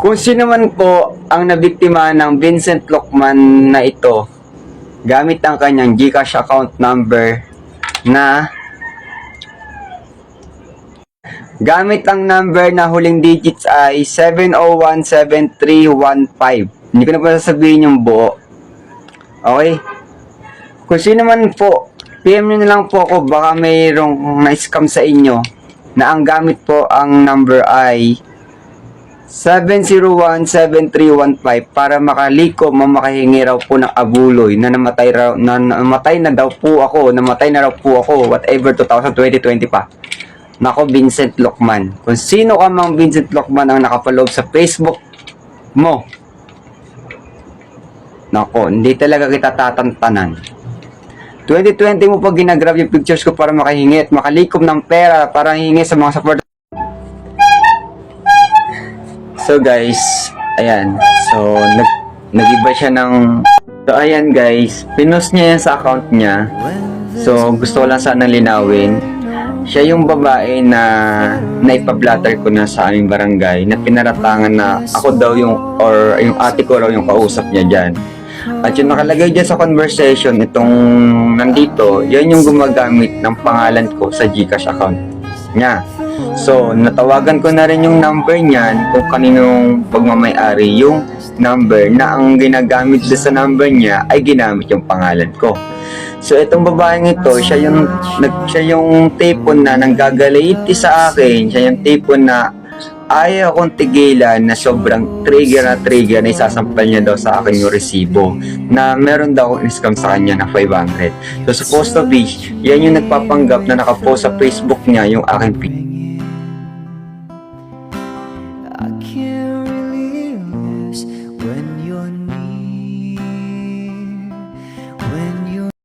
Kung sino man po ang nabiktima ng Vincent Lokman na ito, gamit ang kanyang GCash account number na gamit ang number na huling digits ay 7017315. Hindi ko na pa sasabihin yung buo. Okay? Kung sino man po, PM nyo na lang po ako baka mayroong na-scam sa inyo na ang gamit po ang number ay 7017315 para makalikom o makahingi raw po ng abuloy na namatay raw na namatay na daw po ako, namatay na raw po ako whatever 2020 pa. Nako Vincent Lokman. Kung sino ka mang Vincent Lokman ang nakapaloob sa Facebook mo. Nako, hindi talaga kita tatantanan. 2020 mo pa ginagrab yung pictures ko para makahingi at makalikom ng pera para hingi sa mga support So guys, ayan. So nag nagiba siya ng So ayan guys, pinost niya yan sa account niya. So gusto ko lang sana linawin. Siya yung babae na naipablatter ko na sa aming barangay na pinaratangan na ako daw yung or yung ate ko raw yung kausap niya diyan. At yung nakalagay dyan sa conversation itong nandito, yan yung gumagamit ng pangalan ko sa Gcash account niya. So, natawagan ko na rin yung number niyan kung kaninong pagmamayari yung number na ang ginagamit doon sa number niya ay ginamit yung pangalan ko. So, itong babaeng ito, siya yung, nag, siya yung tipon na nanggagalaiti sa akin, siya yung tipon na ayaw akong tigilan na sobrang trigger na trigger na isasampal niya daw sa akin yung resibo na meron daw akong scam sa kanya na 500. So, supposed to be, yan yung nagpapanggap na nakapost sa Facebook niya yung aking picture